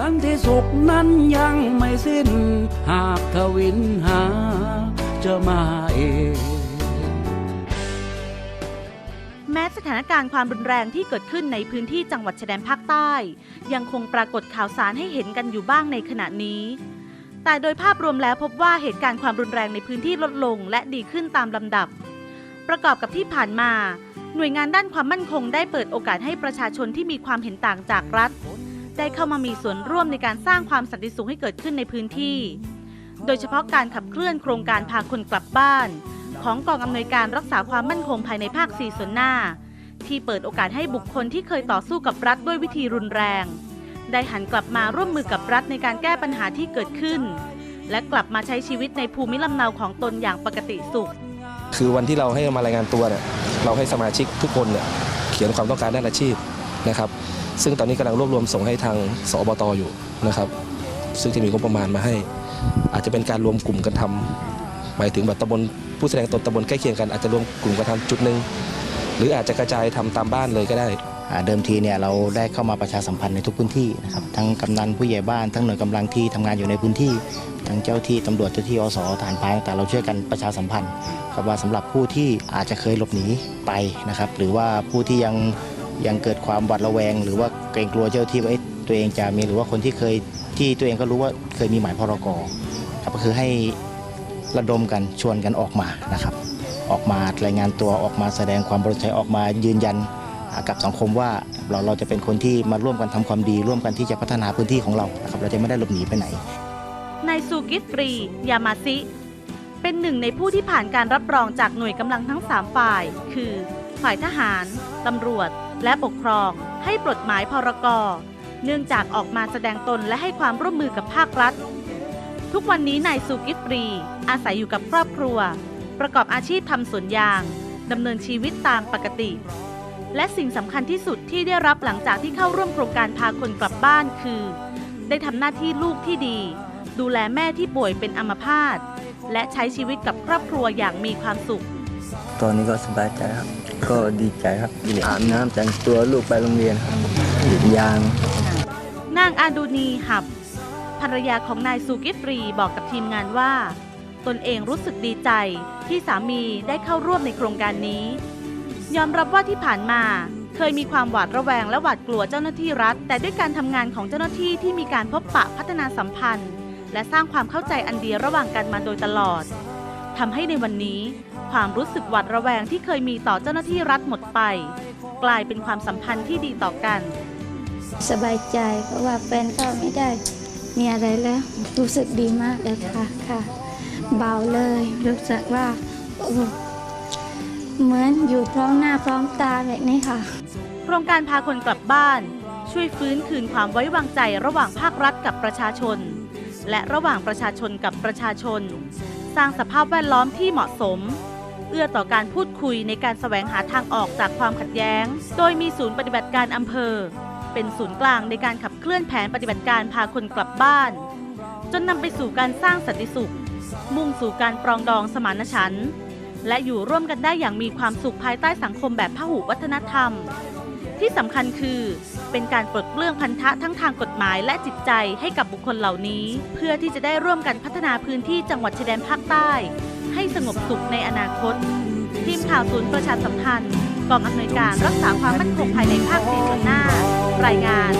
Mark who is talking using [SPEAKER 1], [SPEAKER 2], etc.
[SPEAKER 1] สันติสุขนั้นยังไม่สิ้น หากทวินหาจะมาเอง
[SPEAKER 2] แม้สถานการณ์ความรุนแรงที่เกิดขึ้นในพื้นที่จังหวัดชายแดนภาคใต้ ยังคงปรากฏข่าวสารให้เห็นกันอยู่บ้างในขณะนี้ แต่โดยภาพรวมแล้วพบว่าเหตุการณ์ความรุนแรงในพื้นที่ลดลงและดีขึ้นตามลำดับ ประกอบกับที่ผ่านมา หน่วยงานด้านความมั่นคงได้เปิดโอกาสให้ประชาชนที่มีความเห็นต่างจากรัฐ ได้เข้ามามีส่วนร่วมในการสร้างความสันติสุขให้เกิดขึ้นในพื้นที่ โดยเฉพาะการขับเคลื่อนโครงการพาคนกลับบ้าน ของกองอำนวยการรักษาความมั่นคงภายในภาค 4 ส่วนหน้า ที่เปิดโอกาสให้บุคคลที่เคยต่อสู้กับรัฐด้วยวิธีรุนแรง ได้หันกลับมาร่วมมือกับรัฐในการแก้ปัญหาที่เกิดขึ้น และกลับมาใช้ชีวิตในภูมิลำเนาของตนอย่างปกติสุข
[SPEAKER 3] คือวันที่เราให้มารายงานตัวเนี่ยเราให้สมาชิกทุกคนเนี่ยเขียนความต้องการด้านอาชีพนะครับ ซึ่งตอนนี้กำลังรวบรวมส่งให้ทางสอบตอยู่นะครับ ซึ่งจะมีงบประมาณมาให้ อาจจะเป็นการรวมกลุ่มกันทำหมายถึงแบบตำบลผู้แสดงตนตำบลใกล้เคียงกันอาจจะรวมกลุ่มกันทำจุดหนึ่งหรืออาจจะกระจายทำตามบ้านเลยก็ได้
[SPEAKER 4] เดิมทีเนี่ยเราได้เข้ามาประชาสัมพันธ์ในทุกพื้นที่นะครับทั้งกำนันผู้ใหญ่บ้านทั้งหน่วยกำลังที่ทำงานอยู่ในพื้นที่ ทั้งเจ้าที่ตำรวจเจ้าที่อสทหารพรานต่างเราช่วยกันประชาสัมพันธ์ครับว่าสำหรับผู้ที่อาจจะเคยหลบหนีไปนะครับหรือว่าผู้ที่ยัง ยังเกิดความหวาดระแวง หรือว่าเกรงกลัวเจ้าที่ว่าตัวเองจะมีหรือว่าคนที่เคยที่ตัวเองก็รู้ว่าเคยมีหมายพรกครับก็คือให้ระดมกันชวนกันออกมานะครับ ออกมารายงานตัวออกมาแสดงความบริสุทธิ์ออกมายืนยันกับสังคมว่าเราเราจะเป็นคนที่มาร่วมกันทำความดี ร่วมกันที่จะพัฒนาพื้นที่ของเรานะครับเราจะไม่ได้หลบหนีไปไหน
[SPEAKER 2] นายซูกิตรี ยามาซิ เป็นหนึ่งในผู้ที่ผ่านการรับรองจากหน่วยกำลังทั้ง 3 ฝ่าย คือ ฝ่ายทหาร ตำรวจ และปกครองให้ปลดหมายพรกเนื่องจากออกมาแสดงตนและให้ความร่วมมือกับภาครัฐ ทุกวันนี้นายซูกิตรี อาศัยอยู่กับครอบครัว ประกอบอาชีพทำสวนยางดำเนินชีวิตตามปกติ และสิ่งสำคัญที่สุดที่ได้รับหลังจากที่เข้าร่วมโครงการพาคนกลับบ้านคือ ได้ทำหน้าที่ลูกที่ดี ดูแลแม่ที่ป่วยเป็นอัมพาตและใช้ชีวิตกับครอบครัวอย่างมีความสุข
[SPEAKER 5] ตอนนี้ก็สบายใจครับ ก็ดีใจครับอาบน้ำแต่งตัวลูกไปโรงเรียนครับหยุดยาง
[SPEAKER 2] นางอาดูนีหับ ภรรยาของนายซูกิฟรีบอกกับทีมงานว่า ตนเองรู้สึกดีใจที่สามีได้เข้าร่วมในโครงการนี้ ยอมรับว่าที่ผ่านมาเคยมีความหวาดระแวงและหวาดกลัวเจ้าหน้าที่รัฐ แต่ด้วยการทำงานของเจ้าหน้าที่ที่มีการพบปะพัฒนาสัมพันธ์ และสร้างความเข้าใจอันดีระหว่างกันมาโดยตลอด ทำให้ในวันนี้ ความรู้สึกหวาดระแวงที่เคยมีต่อเจ้าหน้าที่รัฐหมดไป กลายเป็นความสัมพันธ์ที่ดีต่อกัน
[SPEAKER 6] สบายใจเพราะว่าแฟนก็ไม่ได้ มีอะไรแล้วรู้สึกดีมากเลยค่ะค่ะ เบาเลยรู้สึกว่าโอ้เหมือนอยู่พร้อมหน้าพร้อมตาแบบนี้ค่ะ
[SPEAKER 2] โครงการพาคนกลับบ้าน ช่วยฟื้นคืนความไว้วางใจระหว่างภาครัฐกับประชาชน และระหว่างประชาชนกับประชาชน สร้างสภาพแวดล้อมที่เหมาะสม เอื้อต่อการพูดคุยในการแสวงหาทางออกจากความขัดแย้ง โดยมีศูนย์ปฏิบัติการอำเภอ เป็นศูนย์กลางในการขับเคลื่อนแผนปฏิบัติการพาคนกลับบ้าน จนนำไปสู่การสร้างสันติสุข มุ่งสู่การปรองดองสมานฉันท์และอยู่ร่วมกันได้อย่างมีความสุขภายใต้สังคมแบบพหุวัฒนธรรม ที่สำคัญคือ เป็นการปลดเปลื้องพันธะทั้งทางกฎหมายและจิตใจให้กับบุคคลเหล่านี้ เพื่อที่จะได้ร่วมกันพัฒนาพื้นที่จังหวัดชายแดนภาคใต้ ให้สงบสุขในอนาคต ทีมข่าวศูนย์ประชาสัมพันธ์กองอำนวยการรักษาความมั่นคงภายในภาคสี่ส่วนหน้ารายงาน